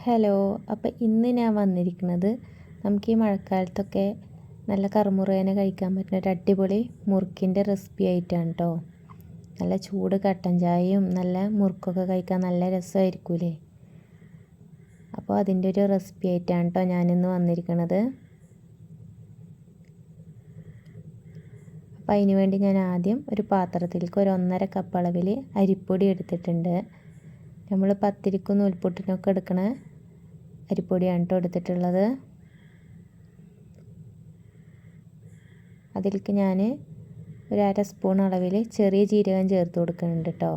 Hello അപ്പോൾ ഇന്ന് ഞാൻ വന്നിരിക്കുന്നത് നമുക്ക് ഈ മഴക്കാലത്തൊക്കെ നല്ല കറുമുറേനെ കഴിക്കാൻ പറ്റുന്ന ഒരു അടിപൊളി മുറുക്കിന്റെ റെസിപ്പി ആയിട്ടാണ് കേട്ടോ നല്ല ചൂട് കട്ടൻ ചായയും നല്ല മുറുക്കൊക്കെ കഴിക്കാൻ നല്ല രസമായിരിക്കൂലേ? അപ്പോൾ അതിന്റെ ഒരു റെസിപ്പി ആയിട്ടാണ് കേട്ടോ ഞാനിന്ന് വന്നിരിക്കുന്നത് അപ്പോൾ അതിന് വേണ്ടി ഞാൻ ആദ്യം ഒരു പാത്രത്തിലേക്ക് ഒരു ഒന്നര കപ്പ് അളവിൽ അരിപ്പൊടി എടുത്തിട്ടുണ്ട്. നമ്മൾ പത്തിരിക്കും നൂൽപുട്ടിനൊക്കെ എടുക്കണ അരിപ്പൊടിയാണ് കേട്ടോ എടുത്തിട്ടുള്ളത്. അതിലേക്ക് ഞാൻ ഒരു അര സ്പൂൺ അളവിൽ ചെറിയ ജീരകം ചേർത്ത് കൊടുക്കുന്നുണ്ട് കേട്ടോ.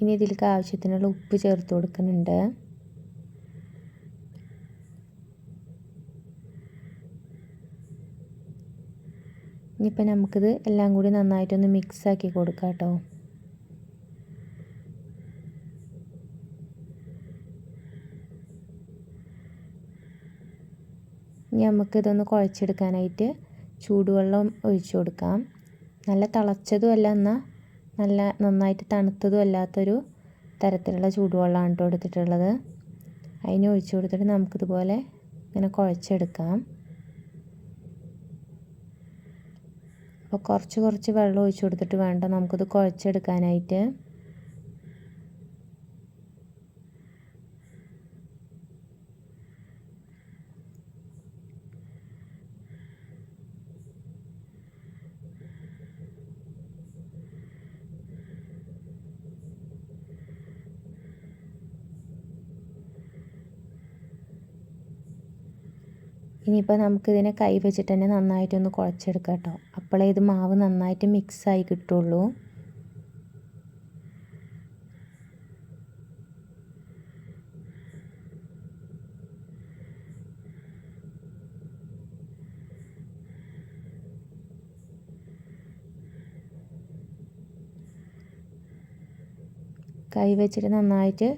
ഇനി ഇതിലേക്ക് ആവശ്യത്തിനുള്ള ഉപ്പ് ചേർത്ത് കൊടുക്കുന്നുണ്ട്. ഇനിയിപ്പോൾ നമുക്കിത് എല്ലാം കൂടി നന്നായിട്ടൊന്ന് മിക്സാക്കി കൊടുക്കാം കേട്ടോ. നമുക്കിതൊന്ന് കുഴച്ചെടുക്കാനായിട്ട് ചൂടുവെള്ളം ഒഴിച്ചു കൊടുക്കാം. നല്ല തിളച്ചതും അല്ല എന്നാൽ നല്ല നന്നായിട്ട് തണുത്തതും അല്ലാത്തൊരു തരത്തിലുള്ള ചൂടുവെള്ളമാണ് കേട്ടോ എടുത്തിട്ടുള്ളത്. അതിന് ഒഴിച്ചു കൊടുത്തിട്ട് നമുക്കിതുപോലെ ഇങ്ങനെ കുഴച്ചെടുക്കാം. അപ്പോൾ കുറച്ച് കുറച്ച് വെള്ളം ഒഴിച്ചു കൊടുത്തിട്ട് വേണ്ട നമുക്കിത് കുഴച്ചെടുക്കാനായിട്ട്. ഇനിയിപ്പോൾ നമുക്കിതിനെ കൈ വെച്ചിട്ട് തന്നെ നന്നായിട്ടൊന്ന് കുഴച്ചെടുക്കാം കേട്ടോ. അപ്പോഴേ ഇത് മാവ് നന്നായിട്ട് മിക്സായി കിട്ടുള്ളൂ. കൈ വെച്ചിട്ട് നന്നായിട്ട്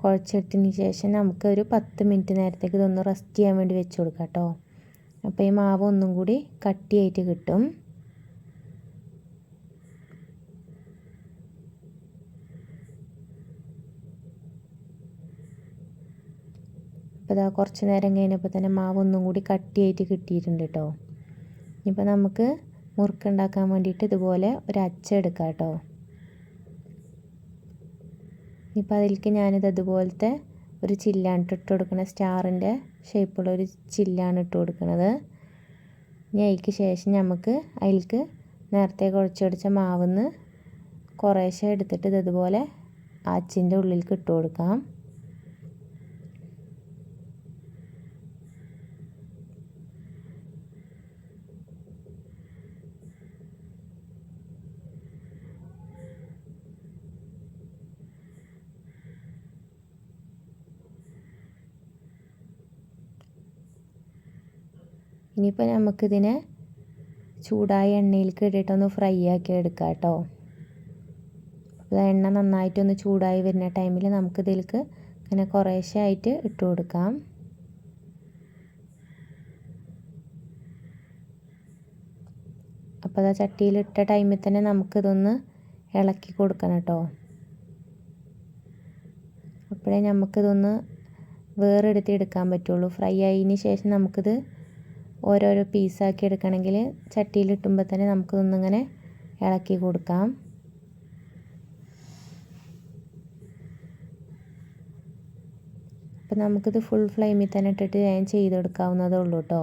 കുഴച്ചെടുത്തതിന് ശേഷം നമുക്ക് ഒരു പത്ത് മിനിറ്റ് നേരത്തേക്ക് ഇതൊന്ന് റെസ്റ്റ് ചെയ്യാൻ വേണ്ടി വെച്ച് കൊടുക്കാം കേട്ടോ. അപ്പോൾ ഈ മാവ് ഒന്നും കൂടി കട്ടിയായിട്ട് കിട്ടും. അപ്പോൾ ഇതാ കുറച്ച് നേരം കഴിഞ്ഞപ്പോൾ തന്നെ മാവ് ഒന്നും കൂടി കട്ടിയായിട്ട് കിട്ടിയിട്ടുണ്ട് കേട്ടോ. ഇനിയിപ്പോൾ നമുക്ക് മുറുക്കുണ്ടാക്കാൻ വേണ്ടിയിട്ട് ഇതുപോലെ ഒരു അച്ചെടുക്കാം കേട്ടോ. ഇനിയിപ്പോൾ അതിലേക്ക് ഞാനിത് അതുപോലത്തെ ഒരു ചില്ലാണ് ഇട്ട് കൊടുക്കുന്നത് സ്റ്റാറിന്റെ ഷേപ്പുള്ള ഒരു ചില്ലാണ് ഇട്ട് കൊടുക്കുന്നത് ഇനി അതിലേക്ക് ശേഷം നമുക്ക് അതിലേക്ക് നേരത്തെ കുഴച്ചടിച്ച നിന്ന് കുറേശ്ശെ എടുത്തിട്ട് ഇതുപോലെ അച്ചിന്റെ ഉള്ളിലേക്ക് ഇട്ട് കൊടുക്കാം. ഇനിയിപ്പോൾ നമുക്കിതിനെ ചൂടായ എണ്ണയിലേക്ക് ഇട്ടിട്ടൊന്ന് ഫ്രൈ ആക്കി എടുക്കാം കേട്ടോ അപ്പോൾ എണ്ണ നന്നായിട്ടൊന്ന് ചൂടായി വരുന്ന ടൈമിൽ നമുക്കിതിലേക്ക് ഇങ്ങനെ കുറേശ്ശെ ആയിട്ട് ഇട്ട് കൊടുക്കാം. അപ്പോൾ അത് ചട്ടിയിലിട്ട ടൈമിൽ തന്നെ നമുക്കിതൊന്ന് ഇളക്കി കൊടുക്കണം കേട്ടോ അപ്പോഴേ നമുക്കിതൊന്ന് വേറെടുത്ത് എടുക്കാൻ പറ്റുള്ളൂ. ഫ്രൈ ആയതിന് ശേഷം നമുക്കിത് ഓരോരോ പീസാക്കി എടുക്കണമെങ്കിൽ ചട്ടിയിലിട്ടുമ്പോൾ തന്നെ നമുക്ക് ഒന്നിങ്ങനെ ഇളക്കി കൊടുക്കാം. അപ്പം നമുക്കിത് ഫുൾ ഫ്ലെയിമിൽ തന്നെ ഇട്ടിട്ട് ഞാൻ ചെയ്തെടുക്കാവുന്നതേ ഉള്ളൂ കേട്ടോ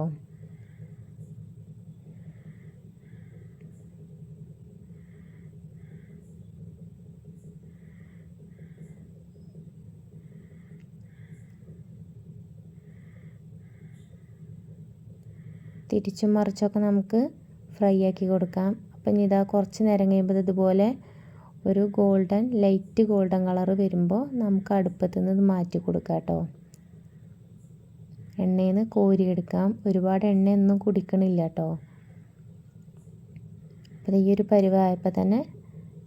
തിരിച്ചും മറിച്ചൊക്കെ നമുക്ക് ഫ്രൈ ആക്കി കൊടുക്കാം. അപ്പം ഇതാ കുറച്ച് നേരം കഴിയുമ്പോൾ ഇതുപോലെ ഒരു ഗോൾഡൻ ലൈറ്റ് ഗോൾഡൻ കളർ വരുമ്പോൾ നമുക്ക് അടുപ്പത്തു നിന്ന് മാറ്റി കൊടുക്കാം കേട്ടോ. എണ്ണയിൽ നിന്ന് കോരിയെടുക്കാം ഒരുപാട് എണ്ണയൊന്നും കുടിക്കണില്ല കേട്ടോ. അപ്പോൾ ഈ ഒരു പരുവായപ്പോൾ തന്നെ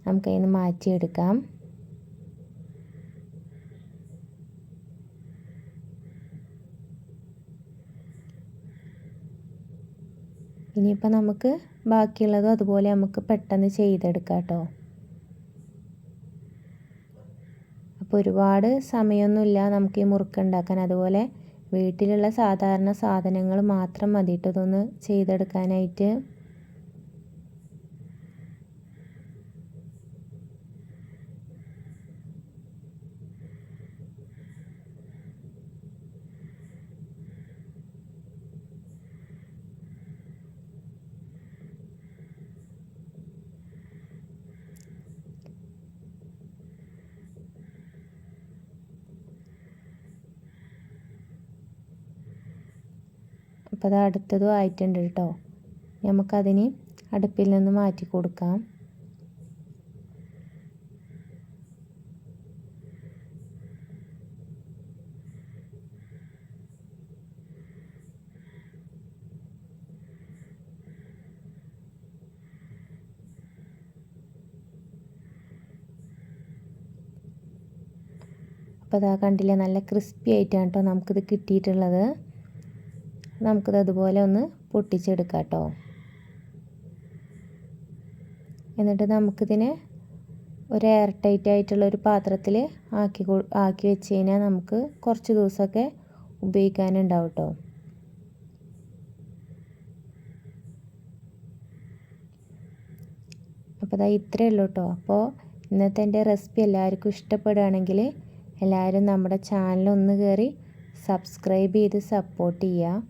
നമുക്കതിൽ നിന്ന് മാറ്റിയെടുക്കാം. ഇനിയിപ്പോൾ നമുക്ക് ബാക്കിയുള്ളതും അതുപോലെ നമുക്ക് പെട്ടെന്ന് ചെയ്തെടുക്കാം കേട്ടോ. അപ്പോൾ ഒരുപാട് സമയമൊന്നുമില്ല നമുക്ക് ഈ മുറുക്ക് ഉണ്ടാക്കാൻ. അതുപോലെ വീട്ടിലുള്ള സാധാരണ സാധനങ്ങൾ മാത്രം മതി കേട്ടോ ഇതൊന്ന് ചെയ്തെടുക്കാനായിട്ട്. അപ്പോൾ അത് അടുത്തതും ആയിട്ടുണ്ട് കേട്ടോ നമുക്കതിന് അടുപ്പിൽ നിന്ന് മാറ്റി കൊടുക്കാം. അപ്പോൾ അതാ കണ്ടില്ലേ നല്ല ക്രിസ്പി ആയിട്ടാണ് കേട്ടോ നമുക്കിത് കിട്ടിയിട്ടുള്ളത്. നമുക്കിത് അതുപോലെ ഒന്ന് പൊട്ടിച്ചെടുക്കാം കേട്ടോ. എന്നിട്ട് നമുക്കിതിനെ ഒരു എയർ ടൈറ്റ് ആയിട്ടുള്ള ഒരു പാത്രത്തിൽ ആക്കി ആക്കി വെച്ച് കഴിഞ്ഞാൽ നമുക്ക് കുറച്ച് ദിവസമൊക്കെ ഉപയോഗിക്കാനുണ്ടാവും കേട്ടോ. അപ്പോൾ അതാ ഇത്രയേ ഉള്ളൂ കേട്ടോ. അപ്പോൾ ഇന്നത്തെ എന്റെ റെസിപ്പി എല്ലാവർക്കും ഇഷ്ടപ്പെടുകയാണെങ്കിൽ എല്ലാവരും നമ്മുടെ ചാനൽ ഒന്ന് കയറി സബ്സ്ക്രൈബ് ചെയ്ത് സപ്പോർട്ട് ചെയ്യുക.